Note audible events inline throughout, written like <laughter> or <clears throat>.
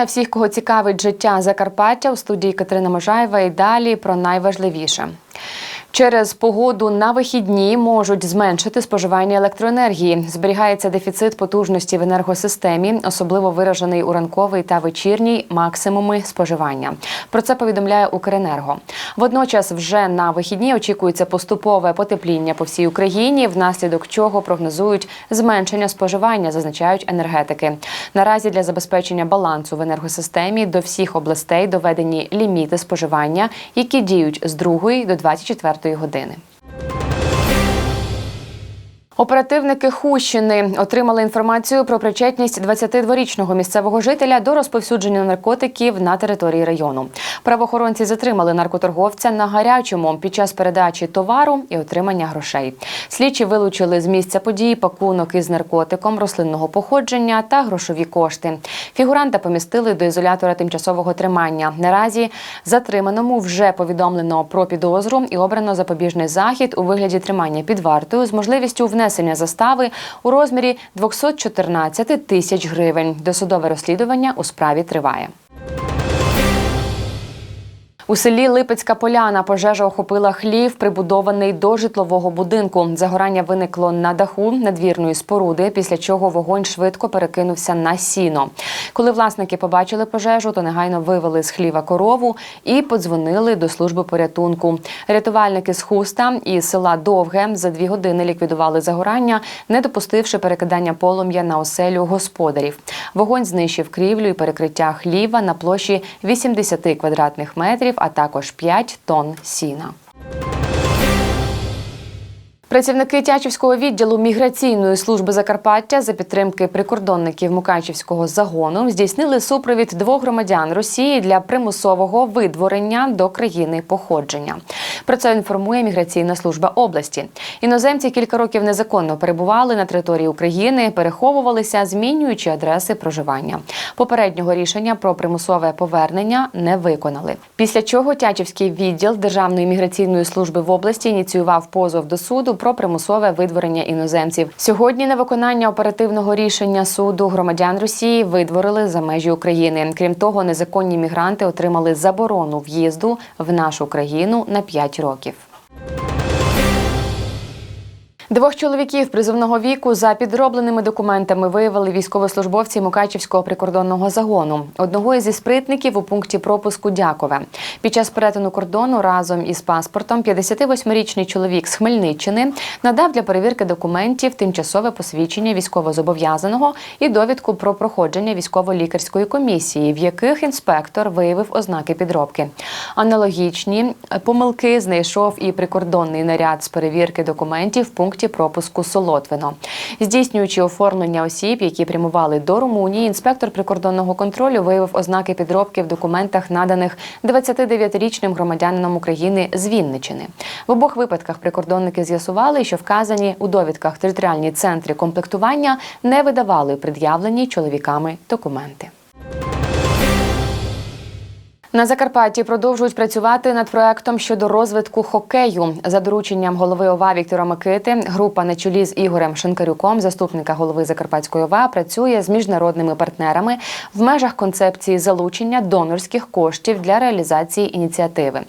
Вітаю всіх, кого цікавить життя Закарпаття у студії Катерина Можаєва. І далі про найважливіше. Через погоду на вихідні можуть зменшити споживання електроенергії. Зберігається дефіцит потужності в енергосистемі, особливо виражений у ранковий та вечірній максимуми споживання. Про це повідомляє Укренерго. Водночас, вже на вихідні очікується поступове потепління по всій Україні, внаслідок чого прогнозують зменшення споживання, зазначають енергетики. Наразі для забезпечення балансу в енергосистемі до всіх областей доведені ліміти споживання, які діють з 2 до 24 години. Оперативники Хущини отримали інформацію про причетність 22-річного місцевого жителя до розповсюдження наркотиків на території району. Правоохоронці затримали наркоторговця на гарячому під час передачі товару і отримання грошей. Слідчі вилучили з місця події пакунок із наркотиком рослинного походження та грошові кошти. Фігуранта помістили до ізолятора тимчасового тримання. Наразі затриманому вже повідомлено про підозру і обрано запобіжний захід у вигляді тримання під вартою з можливістю внесення застави у розмірі 214 тисяч гривень. Досудове розслідування у справі триває. У селі Липецька Поляна пожежа охопила хлів, прибудований до житлового будинку. Загорання виникло на даху надвірної споруди, після чого вогонь швидко перекинувся на сіно. Коли власники побачили пожежу, то негайно вивели з хліва корову і подзвонили до служби порятунку. Рятувальники з хуста і села Довге за дві години ліквідували загорання, не допустивши перекидання полум'я на оселю господарів. Вогонь знищив крівлю і перекриття хліва на площі 80 квадратних метрів а також 5 тонн сіна. Працівники Тячівського відділу міграційної служби Закарпаття за підтримки прикордонників Мукачівського загону здійснили супровід двох громадян Росії для примусового видворення до країни походження. Про це інформує міграційна служба області. Іноземці кілька років незаконно перебували на території України, переховувалися, змінюючи адреси проживання. Попереднього рішення про примусове повернення не виконали. Після чого Тячівський відділ Державної міграційної служби в області ініціював позов до суду про примусове видворення іноземців. Сьогодні на виконання оперативного рішення суду громадян Росії видворили за межі України. Крім того, незаконні мігранти отримали заборону в'їзду в нашу країну на 5 років. Двох чоловіків призовного віку за підробленими документами виявили військовослужбовці Мукачівського прикордонного загону. Одного із спритників у пункті пропуску Дякове. Під час перетину кордону разом із паспортом 58-річний чоловік з Хмельниччини надав для перевірки документів тимчасове посвідчення військовозобов'язаного і довідку про проходження військово-лікарської комісії, в яких інспектор виявив ознаки підробки. Аналогічні помилки знайшов і прикордонний наряд з перевірки документів в пункті пропуску Солотвино. Здійснюючи оформлення осіб, які прямували до Румунії, інспектор прикордонного контролю виявив ознаки підробки в документах, наданих 29-річним громадянином України з Вінничини. В обох випадках прикордонники з'ясували, що вказані у довідках територіальні центри комплектування не видавали пред'явлені чоловіками документи. На Закарпатті продовжують працювати над проектом щодо розвитку хокею за дорученням голови ОВА Віктора Микити. Група на чолі з Ігорем Шинкарюком, заступника голови Закарпатської ОВА, працює з міжнародними партнерами в межах концепції залучення донорських коштів для реалізації ініціативи.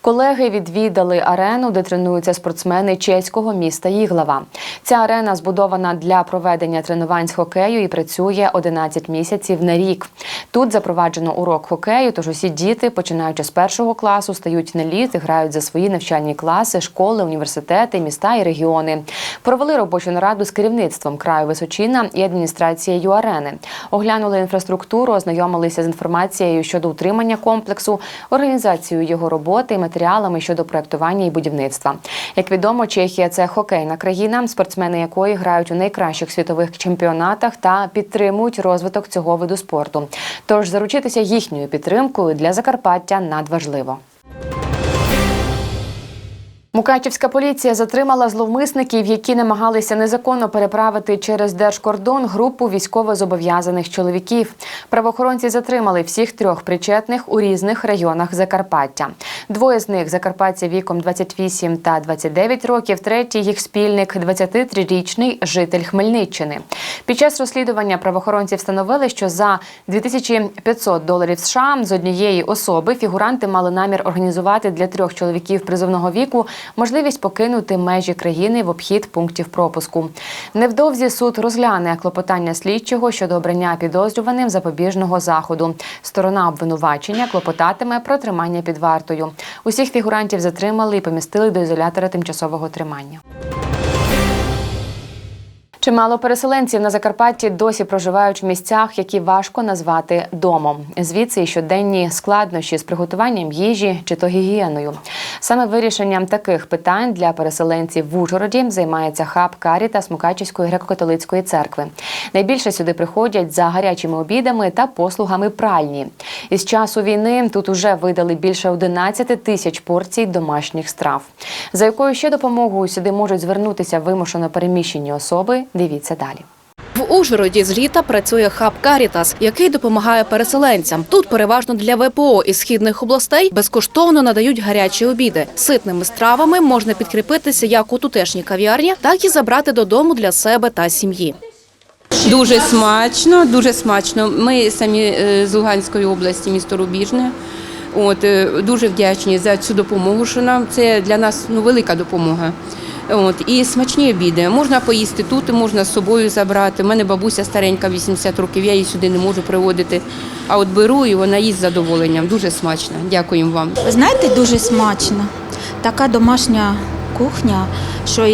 Колеги відвідали арену, де тренуються спортсмени чеського міста Їглава. Ця арена збудована для проведення тренувань з хокею і працює 11 місяців на рік. Тут запроваджено урок хокею, тож усі діти, починаючи з першого класу, стають на лід і грають за свої навчальні класи, школи, університети, міста і регіони. Провели робочу нараду з керівництвом краю Височина і адміністрацією арени. Оглянули інфраструктуру, ознайомилися з інформацією щодо утримання комплексу, організацією його роботи і матеріалами щодо проектування і будівництва. Як відомо, Чехія це хокейна країна, спортсмени якої грають у найкращих світових чемпіонатах та підтримують розвиток цього виду спорту. Тож заручитися їхньою підтримкою для Закарпаття надважливо. Мукачівська поліція затримала зловмисників, які намагалися незаконно переправити через держкордон групу військовозобов'язаних чоловіків. Правоохоронці затримали всіх трьох причетних у різних районах Закарпаття. Двоє з них закарпатці віком 28 та 29 років. Третій їх спільник 23-річний житель Хмельниччини. Під час розслідування правоохоронці встановили, що за 2500 доларів США з однієї особи фігуранти мали намір організувати для трьох чоловіків призовного віку можливість покинути межі країни в обхід пунктів пропуску. Невдовзі суд розгляне клопотання слідчого щодо обрання підозрюваним запобіжного заходу. Сторона обвинувачення клопотатиме про тримання під вартою. Усіх фігурантів затримали і помістили до ізолятора тимчасового тримання. Чимало переселенців на Закарпатті досі проживають в місцях, які важко назвати домом. Звідси щоденні складнощі з приготуванням їжі чи то гігієною. Саме вирішенням таких питань для переселенців в Ужгороді займається хаб Каріта Смукачівської греко-католицької церкви. Найбільше сюди приходять за гарячими обідами та послугами пральні. Із часу війни тут уже видали більше 11 тисяч порцій домашніх страв. За якою ще допомогою сюди можуть звернутися вимушено переміщені особи. Дивіться далі. В Ужгороді з літа працює хаб Карітас, який допомагає переселенцям. Тут переважно для ВПО із східних областей безкоштовно надають гарячі обіди. Ситними стравами можна підкріпитися як у тутешній кав'ярні, так і забрати додому для себе та сім'ї. Дуже смачно, дуже смачно. Ми самі е, з Луганської області, місто Рубіжне. От е, дуже вдячні за цю допомогу, що нам це для нас ну велика допомога. От і смачні обіди. Можна поїсти тут, можна з собою забрати. У мене бабуся старенька, 80 років. Я її сюди не можу приводити. А от беру і вона їсть з задоволенням. Дуже смачно. Дякуємо вам. Ви знаєте, дуже смачно. Така домашня кухня, що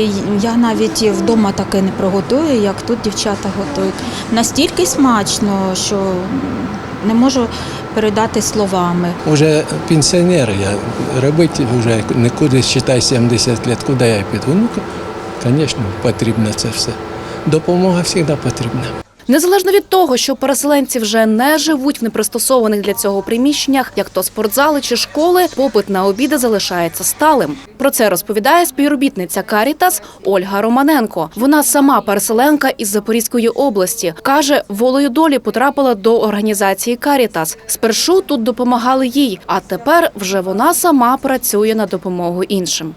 я навіть вдома таке не приготую, як тут дівчата готують. Настільки смачно, що не можу передати словами. Уже пенсіонер, я робити вже нікуди, считай, 70 років, куди я піду? Ну, звісно, потрібно це все. Допомога завжди потрібна. Незалежно від того, що переселенці вже не живуть в непристосованих для цього приміщеннях, як то спортзали чи школи, попит на обіди залишається сталим. Про це розповідає співробітниця Карітас Ольга Романенко. Вона сама переселенка із Запорізької області. каже, волею долі потрапила до організації Карітас. Спершу тут допомагали їй, а тепер вже вона сама працює на допомогу іншим.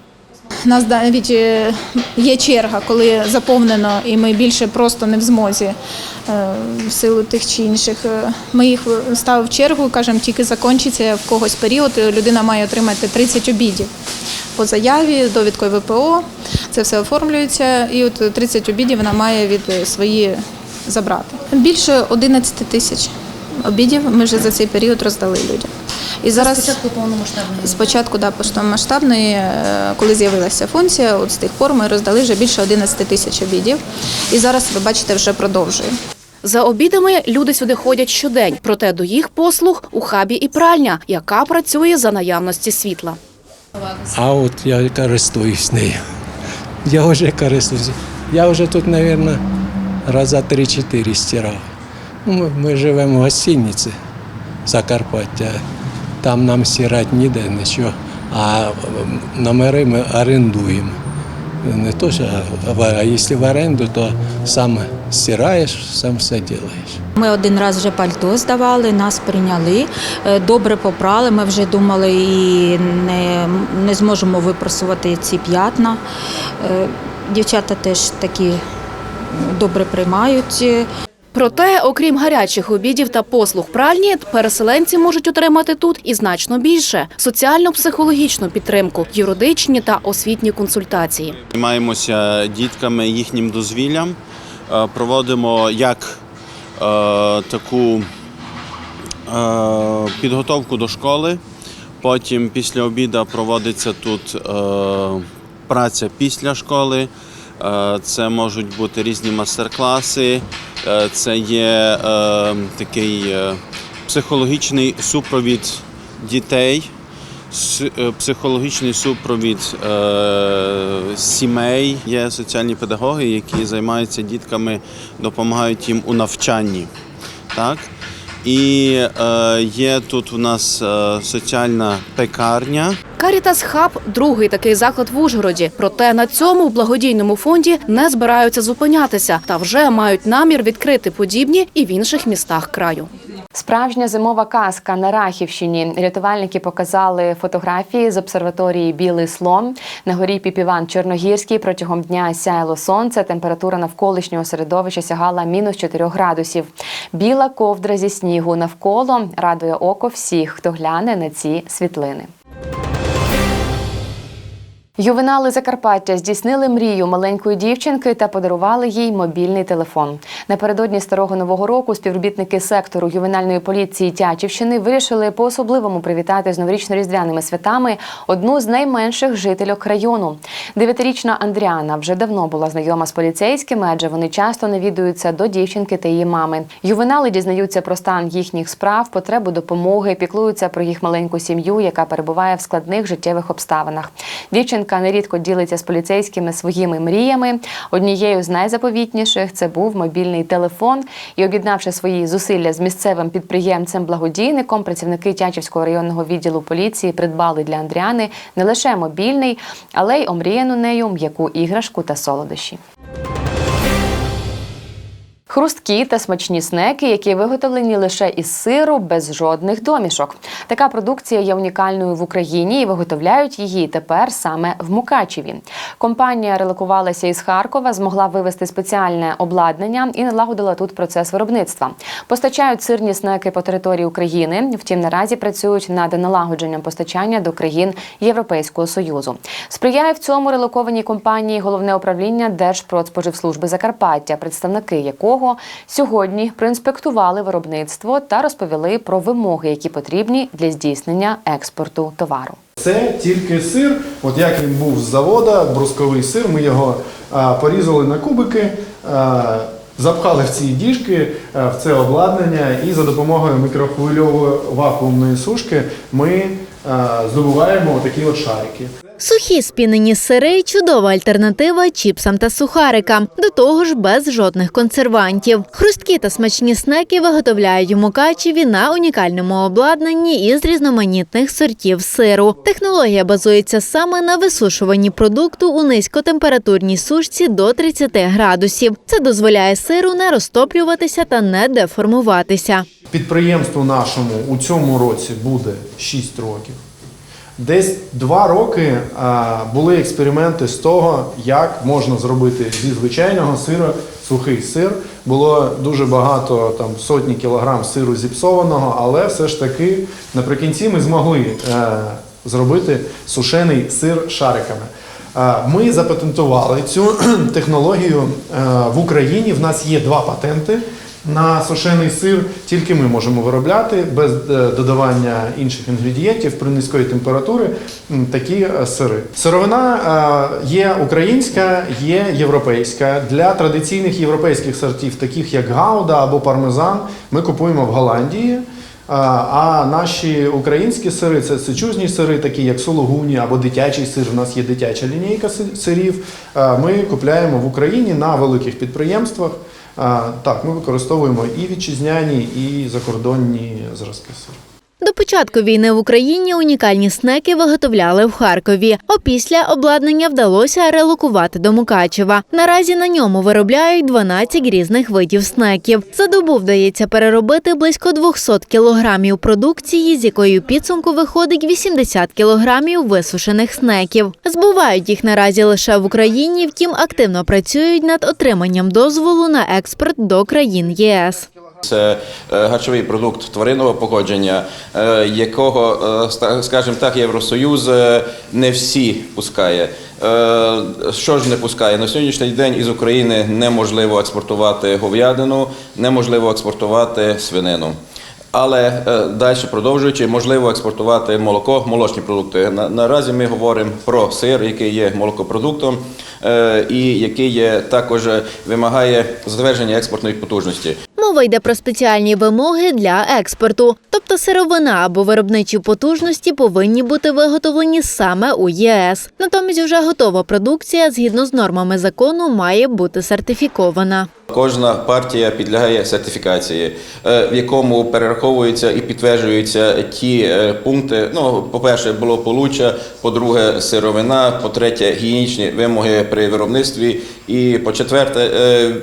У нас навіть е, є черга, коли заповнено, і ми більше просто не в змозі е, в силу тих чи інших. Е, Ми їх ставимо в чергу, кажемо, тільки закінчиться в когось період, людина має отримати 30 обідів по заяві, довідкою ВПО. Це все оформлюється, і от 30 обідів вона має від свої забрати. Більше 11 тисяч обідів ми вже за цей період роздали людям. І зараз спочатку повномасштабної спочатку да, повномасштабної, е, коли з'явилася функція, от з тих пор ми роздали вже більше 11 тисяч обідів. І зараз ви бачите, вже продовжуємо. За обідами люди сюди ходять щодень, проте до їх послуг у хабі і пральня, яка працює за наявності світла. А от я користуюсь нею. Я вже користуюсь. Я вже тут, мабуть, раза 3-4 стирав. Ну, Ми, ми живемо в гостиниці Закарпаття. Там нам стирати ніде нічого, а номери ми орендуємо. Не то, що, а а якщо в оренду, то сам стираєш, сам все робиш. Ми один раз вже пальто здавали, нас прийняли, е, добре попрали. Ми вже думали і не, не зможемо випросувати ці п'ятна. Е, Дівчата теж такі добре приймають. Проте, окрім гарячих обідів та послуг пральні, переселенці можуть отримати тут і значно більше: соціально-психологічну підтримку, юридичні та освітні консультації. Займаємося дітками їхнім дозвіллям, е, проводимо як е, таку е, підготовку до школи. Потім після обіду проводиться тут е, праця після школи. Е, Це можуть бути різні мастер-класи, е, це є е, такий психологічний супровід дітей психологічний супровід сімей. Є соціальні педагоги, які займаються дітками, допомагають їм у навчанні. Так? І є тут у нас соціальна пекарня. Карітас Хаб другий такий заклад в Ужгороді. Проте на цьому в благодійному фонді не збираються зупинятися та вже мають намір відкрити подібні і в інших містах краю. Справжня зимова казка на Рахівщині. Рятувальники показали фотографії з обсерваторії Білий слон. На горі Піпіван Чорногірський протягом дня сяяло сонце. Температура навколишнього середовища сягала мінус 4 градусів. Біла ковдра зі снігу навколо радує око всіх, хто гляне на ці світлини. Ювенали Закарпаття здійснили мрію маленької дівчинки та подарували їй мобільний телефон. Напередодні старого нового року співробітники сектору ювенальної поліції Тячівщини вирішили по-особливому привітати з новорічно-різдвяними святами одну з найменших жительок району. Дев'ятирічна Андріана вже давно була знайома з поліцейськими, адже вони часто навідуються до дівчинки та її мами. Ювенали дізнаються про стан їхніх справ, потребу допомоги, піклуються про їх маленьку сім'ю, яка перебуває в складних життєвих обставинах. Дівчинка нерідко ділиться з поліцейськими своїми мріями. Однією з найзаповітніших це був мобільний телефон. І об'єднавши свої зусилля з місцевим підприємцем-благодійником, працівники Тячівського районного відділу поліції придбали для Андріани не лише мобільний, але й омріяну нею м'яку іграшку та солодощі. Хрусткі та смачні снеки, які виготовлені лише із сиру, без жодних домішок. Така продукція є унікальною в Україні і виготовляють її тепер саме в Мукачеві. Компанія релокувалася із Харкова, змогла вивести спеціальне обладнання і налагодила тут процес виробництва. Постачають сирні снеки по території України. Втім, наразі працюють над налагодженням постачання до країн Європейського союзу. Сприяє в цьому релокованій компанії головне управління Держпродспоживслужби Закарпаття, представники якого сьогодні проінспектували виробництво та розповіли про вимоги, які потрібні для здійснення експорту товару. Це тільки сир, от як він був з завода, брусковий сир, ми його а, порізали на кубики, а, запхали в ці діжки, в це обладнання, і за допомогою мікрохвильової вакуумної сушки ми здобуваємо такі от шарики. Сухі спінені сири чудова альтернатива чіпсам та сухарикам, до того ж без жодних консервантів. Хрусткі та смачні снеки виготовляють у Мукачеві на унікальному обладнанні із різноманітних сортів сиру. Технологія базується саме на висушуванні продукту у низькотемпературній сушці до 30 градусів. Це дозволяє сиру не розтоплюватися та не деформуватися. Підприємству нашому у цьому році буде 6 років. Десь два роки а, були експерименти з того, як можна зробити зі звичайного сира сухий сир. Було дуже багато там сотні кілограм сиру зіпсованого, але все ж таки наприкінці ми змогли е, зробити сушений сир шариками. Е, Ми запатентували цю <clears throat> технологію е, в Україні. В нас є два патенти на сушений сир. Тільки ми можемо виробляти без е, додавання інших інгредієнтів при низької температури такі е, сири. Сировина е, є українська, є європейська. Для традиційних європейських сортів, таких як гауда або пармезан, ми купуємо в Голландії. А, А наші українські сири це сичужні сири, такі як сологуні або дитячий сир. У нас є дитяча лінійка сирів. Ми купляємо в Україні на великих підприємствах. Так, ми використовуємо і вітчизняні, і закордонні зразки сиру. До початку війни в Україні унікальні снеки виготовляли в Харкові. Опісля обладнання вдалося релокувати до Мукачева. Наразі на ньому виробляють 12 різних видів снеків. За добу вдається переробити близько 200 кілограмів продукції, з якої підсумку виходить 80 кілограмів висушених снеків. Збувають їх наразі лише в Україні, втім активно працюють над отриманням дозволу на експорт до країн єС. Це е, харчовий продукт тваринного походження, е, якого, е, скажімо так, Євросоюз е, не всі пускає. Е, Що ж не пускає? На сьогоднішній день із України неможливо експортувати говядину, неможливо експортувати свинину. Але е, далі продовжуючи, можливо експортувати молоко, молочні продукти. Наразі ми говоримо про сир, який є молокопродуктом е, і який також вимагає затвердження експортної потужності. Мова йде про спеціальні вимоги для експорту. Тобто сировина або виробничі потужності повинні бути виготовлені саме у ЄС. Натомість вже готова продукція згідно з нормами закону має бути сертифікована. Кожна партія підлягає сертифікації, е, в якому перераховуються і підтверджуються ті е, пункти. Ну, по-перше, благополуччя, по-друге, сировина, по-третє, гігієнічні вимоги при виробництві І по-четверте, е,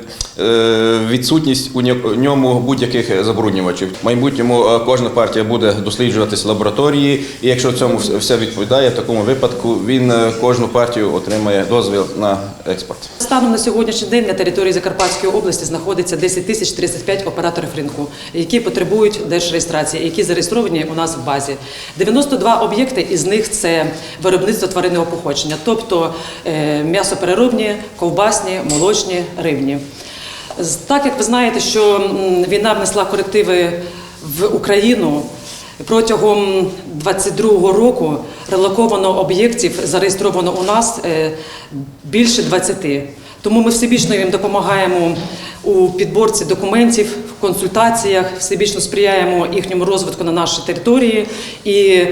е, відсутність у ньо- ньому будь-яких забруднювачів. В майбутньому кожна партія буде досліджуватися в лабораторії, і якщо цьому все відповідає, в такому випадку він кожну партію отримає дозвіл на експорт. Станом на сьогоднішній день на території Закарпатської області знаходиться 10 тисяч 35 операторів ринку, які потребують держреєстрації, які зареєстровані у нас в базі. 92 об'єкти із них це виробництво тваринного походження, тобто е, м'ясопереробні, ковбасні, молочні, рибні. Так як ви знаєте, що війна внесла корективи в Україну. Протягом 22-го року релоковано об'єктів зареєстровано у нас е, більше 20. Тому ми всебічно їм допомагаємо у підборці документів, в консультаціях, всебічно сприяємо їхньому розвитку на нашій території. І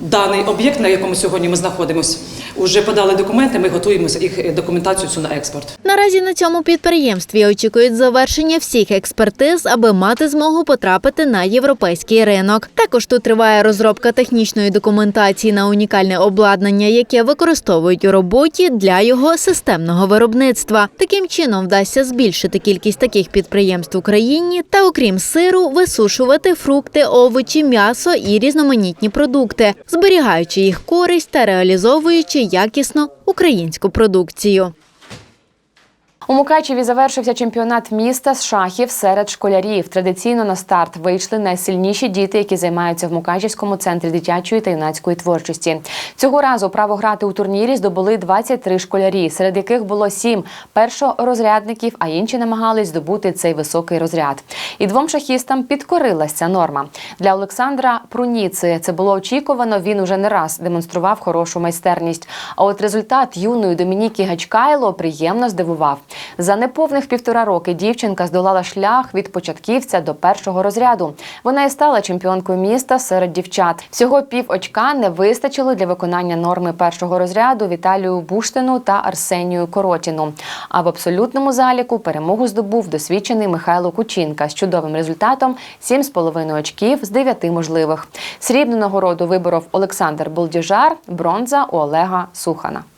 даний об'єкт, на якому сьогодні ми знаходимося, вже подали документи. Ми готуємо їх е, документацію цю на експорт. Наразі на цьому підприємстві очікують завершення всіх експертиз, аби мати змогу потрапити на європейський ринок. Також тут триває розробка технічної документації на унікальне обладнання, яке використовують у роботі для його системного виробництва. Таким чином вдасться збільшити кількість таких підприємств в Україні та, окрім сиру, висушувати фрукти, овочі, м'ясо і різноманітні продукти, зберігаючи їх користь та реалізовуючи якісно українську продукцію. У Мукачеві завершився чемпіонат міста з шахів серед школярів. Традиційно на старт вийшли найсильніші діти, які займаються в Мукачівському центрі дитячої та юнацької творчості. Цього разу право грати у турнірі здобули 23 школярі, серед яких було 7 першорозрядників, а інші намагались здобути цей високий розряд. І двом шахістам підкорилась ця норма. Для Олександра Пруніци це було очікувано. Він уже не раз демонстрував хорошу майстерність. А от результат юної Домініки Гачкайло приємно здивував. За неповних півтора роки дівчинка здолала шлях від початківця до першого розряду. Вона і стала чемпіонкою міста серед дівчат. Всього пів очка не вистачило для виконання норми першого розряду Віталію Буштину та Арсенію Коротіну. А в абсолютному заліку перемогу здобув досвідчений Михайло Кучінка з чудовим результатом 7,5 очків з 9 можливих. Срібну нагороду виборов Олександр Болдіжар, бронза у Олега Сухана.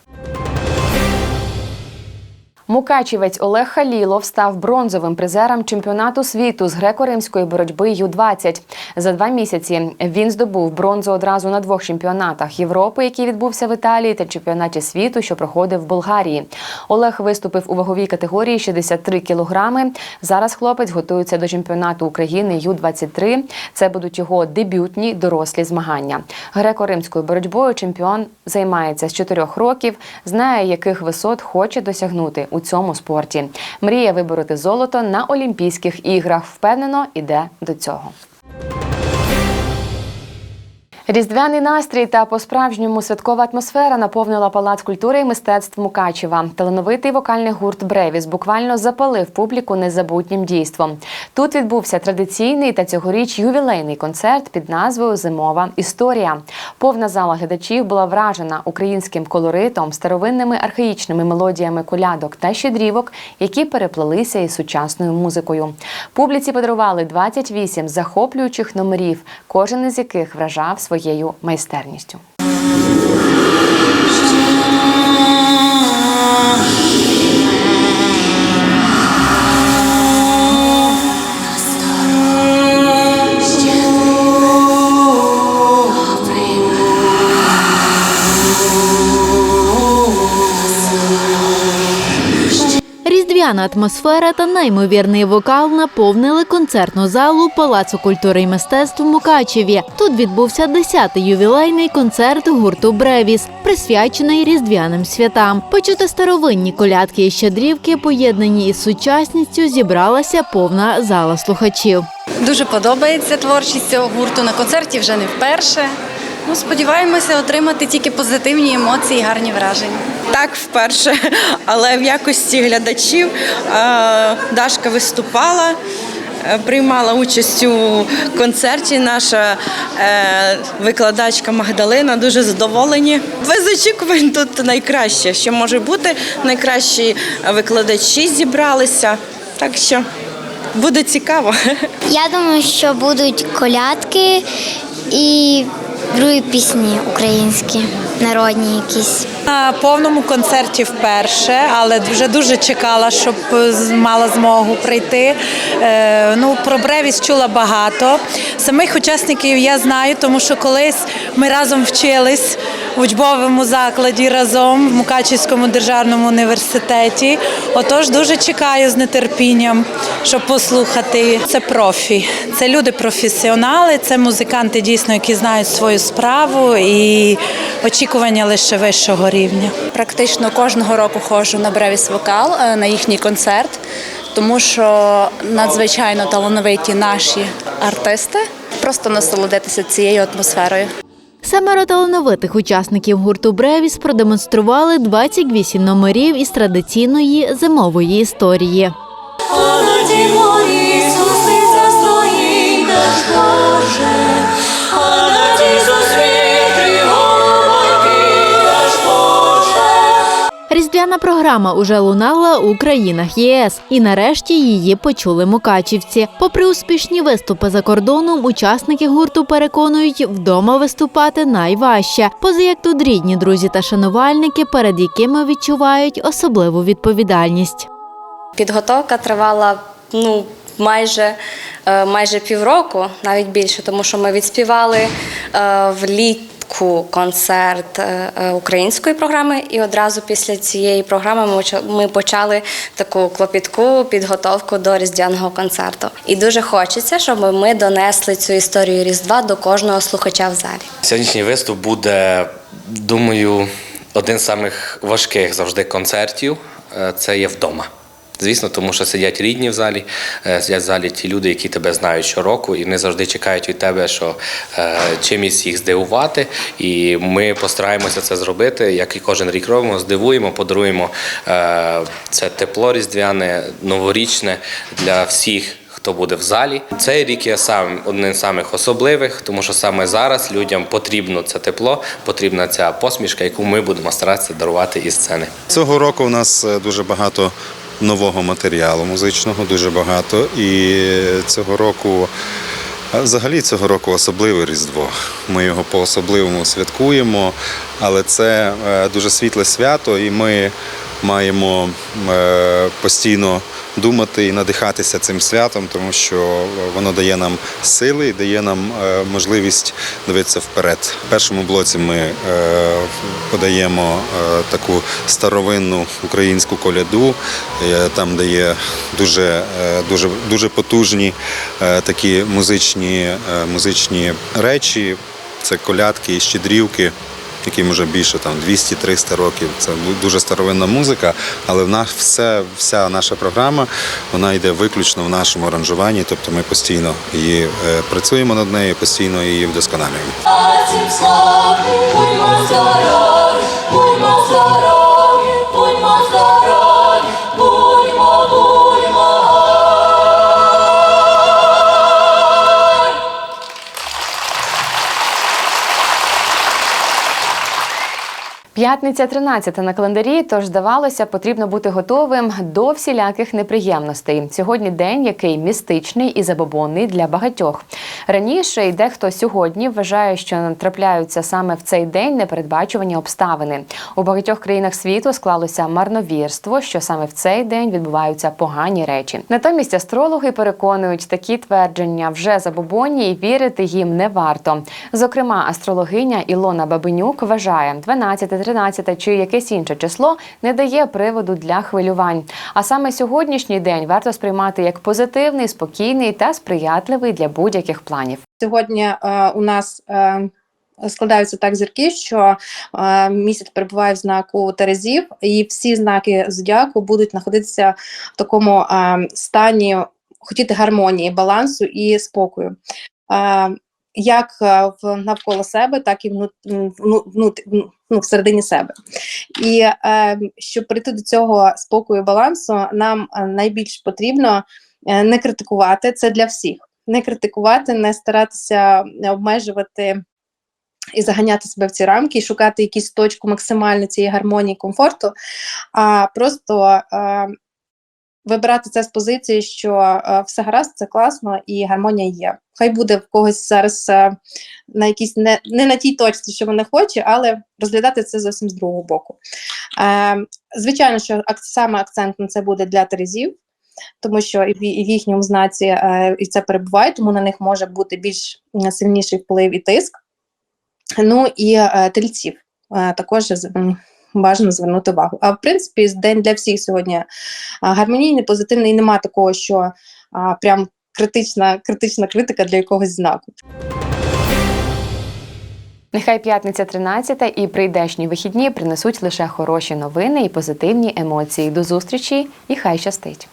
Мукачівець Олег Халілов став бронзовим призером чемпіонату світу з греко-римської боротьби Ю-20. За два місяці він здобув бронзу одразу на двох чемпіонатах Європи, який відбувся в Італії, та чемпіонаті світу, що проходив в Болгарії. Олег виступив у ваговій категорії 63 кілограми. Зараз хлопець готується до чемпіонату України Ю-23. Це будуть його дебютні дорослі змагання. Греко-римською боротьбою чемпіон займається з 4 років, знає, яких висот хоче досягнути у цьому спорті. Мріє вибороти золото на Олімпійських іграх. Впевнено, іде до цього. Різдвяний настрій та по-справжньому святкова атмосфера наповнила палац культури і мистецтв Мукачева. Талановитий вокальний гурт Бревіс буквально запалив публіку незабутнім дійством. Тут відбувся традиційний та цьогоріч ювілейний концерт під назвою Зимова історія. Повна зала глядачів була вражена українським колоритом, старовинними архаїчними мелодіями колядок та щедрівок, які переплелися із сучасною музикою. Публіці подарували 28 захоплюючих номерів, кожен із яких вражав своєю майстерністю. Різдвяна атмосфера та неймовірний вокал наповнили концертну залу Палацу культури і мистецтв Мукачеві. Тут відбувся 10-й ювілейний концерт гурту Бревіс, присвячений різдвяним святам. Почути старовинні колядки і щедрівки, поєднані із сучасністю, зібралася повна зала слухачів. Дуже подобається творчість цього гурту на концерті вже не вперше. Ну, сподіваємося отримати тільки позитивні емоції, і гарні враження. Так, вперше, але в якості глядачів е, Дашка виступала, е, приймала участь у концерті. Наша е, викладачка Магдалина дуже задоволені. Без очікувань тут найкраще, що може бути. Найкращі викладачі зібралися. Так що буде цікаво. Я думаю, що будуть колядки і Другі пісні українські, народні якісь. На повному концерті вперше, але вже дуже чекала, щоб мала змогу прийти. Е, Ну, про Бревіс чула багато. Самих учасників я знаю, тому що колись ми разом вчились в учбовому закладі разом в Мукачівському державному університеті. Отож, дуже чекаю з нетерпінням, щоб послухати. Це профі, це люди професіонали, це музиканти дійсно, які знають свою справу і очікування лише вищого рівня. Практично кожного року ходжу на Бревіс Вокал е, на їхній концерт, тому що надзвичайно талановиті наші артисти. Просто насолодитися цією атмосферою. Семеро талановитих учасників гурту Бревіс продемонстрували 28 номерів із традиційної зимової історії. Різдвяна програма уже лунала у країнах єС, і нарешті її почули мукачівці. Попри успішні виступи за кордоном, учасники гурту переконують, вдома виступати найважче, поза як тут рідні друзі та шанувальники, перед якими відчувають особливу відповідальність. Підготовка тривала ну майже, е, майже півроку, навіть більше, тому що ми відспівали е, влітку концерт е, е, української програми, і одразу після цієї програми ми почали таку клопітку підготовку до різдвяного концерту. І дуже хочеться, щоб ми донесли цю історію Різдва до кожного слухача в залі. Сьогоднішній виступ буде, думаю, один з самих важких завжди концертів. Е, Це є вдома. Звісно, тому що сидять рідні в залі, е, сидять в залі ті люди, які тебе знають щороку, і вони завжди чекають від тебе, що е, чимось їх здивувати. І ми постараємося це зробити, як і кожен рік робимо, здивуємо, подаруємо е, це тепло різдвяне, новорічне для всіх хто буде в залі. Цей рік є сам одним з самих особливих, тому що саме зараз людям потрібно це тепло, потрібна ця посмішка, яку ми будемо старатися дарувати із сцени. Цього року у нас дуже багато нового матеріалу музичного, дуже багато. І цього року, взагалі цього року особливе Різдво. Ми його по-особливому святкуємо, але це е, дуже світле свято, і ми маємо е, постійно думати і надихатися цим святом, тому що воно дає нам сили і дає нам е, можливість дивитися вперед. В першому блоці ми е, подаємо таку старовинну українську коляду, там де є дуже, дуже, дуже потужні такі музичні, музичні речі. Це колядки і щедрівки, яким вже більше там 200-300 років. Це дуже старовинна музика, але в нас все, вся наша програма вона йде виключно в нашому аранжуванні, тобто ми постійно її е, працюємо над нею, постійно її вдосконалюємо. П'ятниця 13 на календарі, тож здавалося, потрібно бути готовим до всіляких неприємностей. Сьогодні день, який містичний і забобонний для багатьох. Раніше і дехто сьогодні вважає, що трапляються саме в цей день непередбачувані обставини. У багатьох країнах світу склалося марновірство, що саме в цей день відбуваються погані речі. Натомість астрологи переконують, такі твердження вже забобонні і вірити їм не варто. Зокрема, астрологиня Ілона Бабинюк вважає 12 13 чи якесь інше число не дає приводу для хвилювань. А саме сьогоднішній день варто сприймати як позитивний, спокійний та сприятливий для будь-яких планів. Сьогодні е, у нас е, складаються так зірки, що е, місяць перебуває в знаку Терезів, і всі знаки зодіаку будуть знаходитися в такому е, стані хотіти гармонії, балансу і спокою. Е, як е, навколо себе, так і вну, ну, всередині себе. І е, щоб прийти до цього спокою і балансу, нам е, найбільш потрібно не критикувати це для всіх. Не критикувати, не старатися обмежувати і заганяти себе в ці рамки, і шукати якусь точку максимально цієї гармонії, комфорту, а просто вибирати це з позиції, що е, все гаразд, це класно і гармонія є. Хай буде в когось зараз е, на якійсь не, не на тій точці, що вона хоче, але розглядати це зовсім з другого боку. Е, звичайно, що саме акцент на це буде для терезів, тому що і в, і в їхньому знаці е, і це перебуває, тому на них може бути більш сильніший вплив і тиск. Ну і е, тельців е, також м, бажано звернути увагу. А в принципі, день для всіх сьогодні гармонійний, позитивний, і нема такого, що а, прям критична, критична критика для якогось знаку. Нехай п'ятниця 13 і прийдешні вихідні принесуть лише хороші новини і позитивні емоції. До зустрічі і хай щастить!